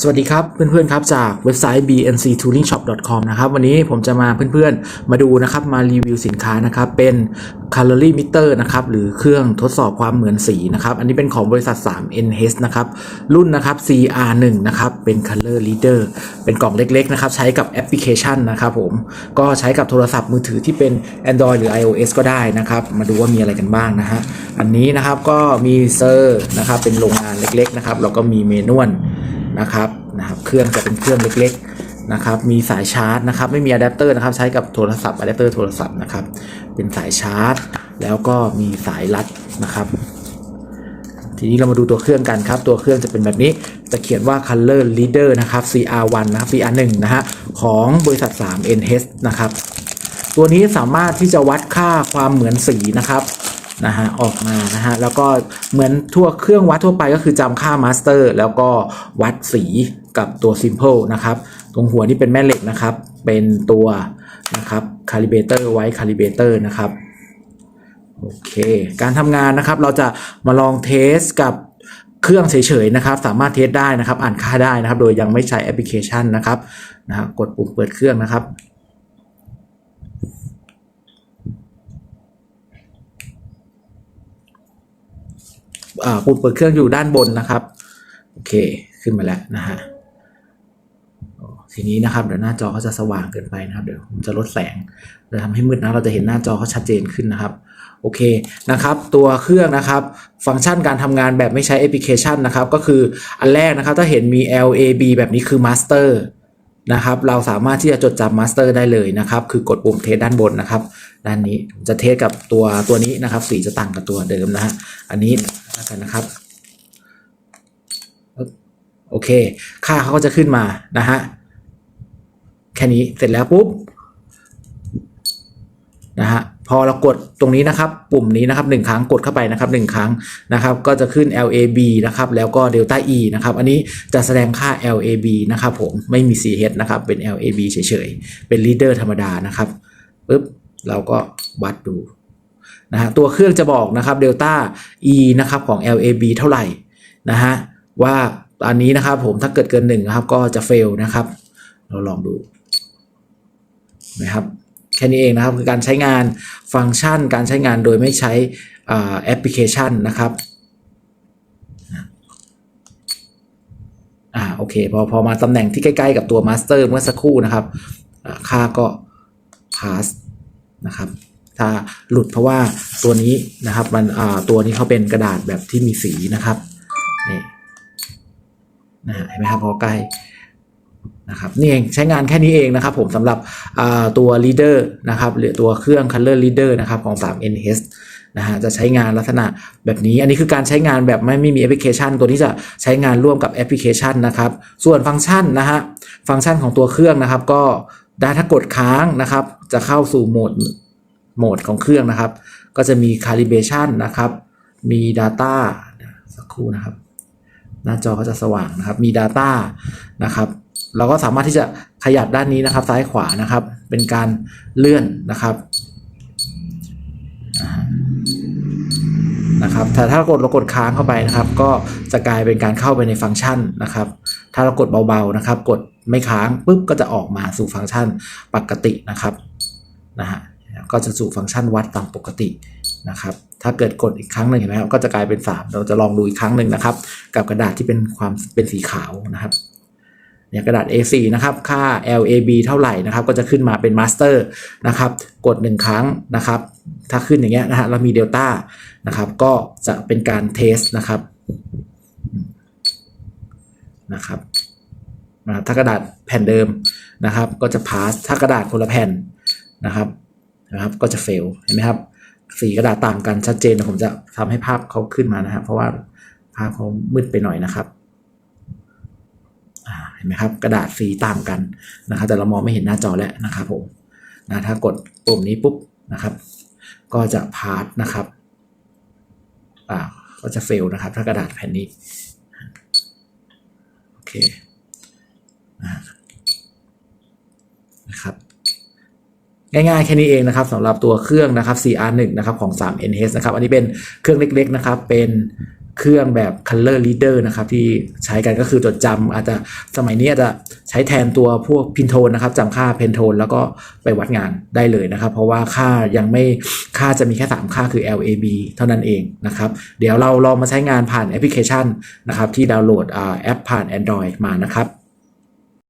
สวัสดีครับเพื่อนๆครับจากเว็บไซต์ bnctoolingshop.com นะครับวันนี้ผมจะมาเพื่อนๆมาดูนะครับมารีวิวสินค้านะครับเป็น calorie meter นะครับหรือเครื่องทดสอบความเหมือนสีนะครับอันนี้เป็นของบริษัท 3 NH นะครับรุ่นนะครับ CR1 นะครับเป็น color reader เป็นกล่องเล็กๆนะครับใช้กับแอปพลิเคชันนะครับผมก็ใช้กับโทรศัพท์มือถือที่เป็น Android หรือ iOS ก็ได้นะครับมาดูว่ามีอะไรกันบ้างนะฮะอันนี้นะครับก็มีเซอร์นะครับเป็นโรงงานเล็กๆนะครับแล้วก็มีเมนวล นะครับนะครับ เครื่องจะเป็นเครื่องเล็กๆนะครับ มีสายชาร์จนะครับ ไม่มีอะแดปเตอร์นะครับ ใช้กับโทรศัพท์อะแดปเตอร์โทรศัพท์นะครับ เป็นสายชาร์จ แล้วก็มีสายรัดนะครับ ทีนี้เรามาดูตัวเครื่องกันครับ ตัวเครื่องจะเป็นแบบนี้ จะเขียนว่า Color Reader นะครับ CR1 นะครับ CR1 นะฮะ ของบริษัท 3 NH นะครับ ตัวนี้สามารถที่จะวัดค่าความเหมือนสีนะครับ นะฮะออกมานะฮะแล้วก็เหมือนทั่วเครื่องวัดทั่วไปก็คือจำค่ามาสเตอร์แล้วก็วัดสีกับตัว Simple นะครับตรงหัวนี่เป็นแม่เหล็กนะครับ เป็นตัวนะครับคาลิเบเตอร์ไว้คาลิเบเตอร์นะครับโอเค การทำงานนะครับเราจะมาลองเทสกับเครื่องเฉยๆนะครับ สามารถเทสได้นะครับ อ่านค่าได้นะครับ โดยยังไม่ใช้แอปพลิเคชันนะครับนะฮะกดปุ่มเปิดเครื่องนะครับ ปุ่มเปิดเครื่องอยู่ด้านบนนะครับ โอเค ขึ้นมาแล้วนะฮะทีนี้นะครับเดี๋ยวหน้าจอเขาจะสว่างเกินไปนะครับ เดี๋ยวผมจะลดแสงจะทำให้มืดนะเราจะเห็นหน้าจอเขาชัดเจนขึ้นนะครับโอเคนะครับ ตัวเครื่องนะครับ ฟังก์ชันการทำงานแบบไม่ใช้แอปพลิเคชันนะครับ ก็คืออันแรกนะครับ ถ้าเห็นมี LAB แบบนี้คือ Master นะครับ เราสามารถที่จะจดจำมัสเตอร์ได้เลยนะครับ คือกดปุ่มเทสด้านบนนะครับ ด้านนี้จะเทสกับตัวตัวนี้นะครับ สีจะต่างกับตัวเดิมนะฮะ อันนี้กันนะครับโอเค ค่าเขาก็จะขึ้นมานะฮะ แค่นี้เสร็จแล้วปุ๊บนะฮะ พอเรากดตรงนี้นะครับ ปุ่มนี้นะครับหนึ่งครั้งกดเข้าไปนะครับหนึ่งครั้งนะครับก็จะขึ้น LAB นะครับแล้วก็ Delta E นะครับอันนี้จะแสดงค่า LAB นะครับผมไม่มี CH นะครับเป็น LAB เฉยๆ เป็น reader ธรรมดานะครับปุ๊บเราก็วัดดูนะฮะตัวเครื่องจะบอกนะครับ Delta E นะครับของ LAB เท่าไหร่นะฮะว่าอันนี้นะครับผมถ้าเกิดเกินหนึ่งนะครับก็จะ fail นะครับ เราลองดูนะครับ แค่นี้เองนะครับ คือการใช้งานฟังก์ชัน การใช้งานโดยไม่ใช้อ่าแอปพลิเคชันนะครับอ่าโอเคพอพอมาตำแหน่งที่ใกล้ๆกับตัวมาสเตอร์เมื่อสักครู่นะครับอ่าค่าก็ pass นะครับถ้าหลุดเพราะว่าตัวนี้นะครับมันอ่าตัวนี้เขาเป็นกระดาษแบบที่มีสีนะครับนี่นะฮะเห็นไหมครับพอใกล้ นะครับนี่เองใช้งานแค่นี้เองนะครับผมสำหรับตัว reader นะครับหรือตัวเครื่อง color reader นะครับของ 3 NH นะฮะจะใช้งานลักษณะแบบนี้ อันนี้คือการใช้งานแบบไม่ไม่มีแอปพลิเคชัน ตัวนี้จะใช้งานร่วมกับแอปพลิเคชันนะครับ ส่วนฟังก์ชันนะฮะฟังก์ชันของตัวเครื่องนะครับ ก็ได้ถ้ากดค้างนะครับ จะเข้าสู่โหมดโหมดของเครื่องนะครับ ก็จะมี calibration นะครับ มี data สักครู่นะครับ หน้าจอก็จะสว่างนะครับมี Data นะครับ เราก็สามารถที่จะขยับด้านนี้นะครับ ซ้ายขวานะครับ เป็นการเลื่อนนะครับนะครับแต่ถ้ากดเรากดค้างเข้าไปนะครับ ก็จะกลายเป็นการเข้าไปในฟังก์ชันนะครับ ถ้าเรากดเบาๆนะครับ กดไม่ค้างปุ๊บก็จะออกมาสู่ฟังก์ชันปกตินะครับนะฮะก็จะสู่ฟังก์ชันวัดตามปกตินะครับ ถ้าเกิดกดอีกครั้งหนึ่งเห็นไหมครับก็จะกลายเป็น 3 เราจะลองดูอีกครั้งหนึ่งนะครับ กับกระดาษที่เป็นความเป็นสีขาวนะครับ เนี่ยกระดาษ A4 นะครับค่า LAB เท่าไหร่นะครับก็จะขึ้นมาเป็น Master นะครับกด 1 ครั้งนะครับถ้าขึ้นอย่างเงี้ยนะฮะเรามี Delta นะครับก็จะเป็นการเทสนะครับนะครับนะถ้ากระดาษแผ่นเดิมนะครับ ก็จะ pass ถ้ากระดาษคนละแผ่นนะครับนะครับก็จะ fail เห็นไหมครับสีกระดาษต่างกันชัดเจนผมจะทำให้ภาพเขาขึ้นมานะครับ เพราะว่าภาพเขามืดไปหน่อยนะครับ นไหมครับกระดาษสีต่างกันนะครับ แต่เรามองไม่เห็นหน้าจอแล้วนะครับผมนะถ้ากดปุ่มนี้ปุ๊บนะครับ ก็จะพาร์ทนะครับอ่าก็จะเฟลนะครับ ถ้ากระดาษแผ่นนี้โอเคนะครับง่ายๆแค่นี้เองนะครับสำหรับตัวเครื่องนะครับ CR1 นะครับของ 3 NH นะครับ อันนี้เป็นเครื่องเล็กๆนะครับ เป็น เครื่องแบบ color reader นะครับที่ใช้กันก็คือจดจำอาจจะสมัยนี้อาจจะใช้แทนตัวพวกพินโทนนะครับจำค่าเพนโทนแล้วก็ไปวัดงานได้เลยนะครับ เพราะว่าค่ายังไม่ค่าจะมีแค่ 3 ค่าคือ LAB เท่านั้นเองนะครับ เดี๋ยวเราลองมาใช้งานผ่านแอปพลิเคชันนะครับที่ดาวน์โหลดแอปผ่าน Android มานะครับ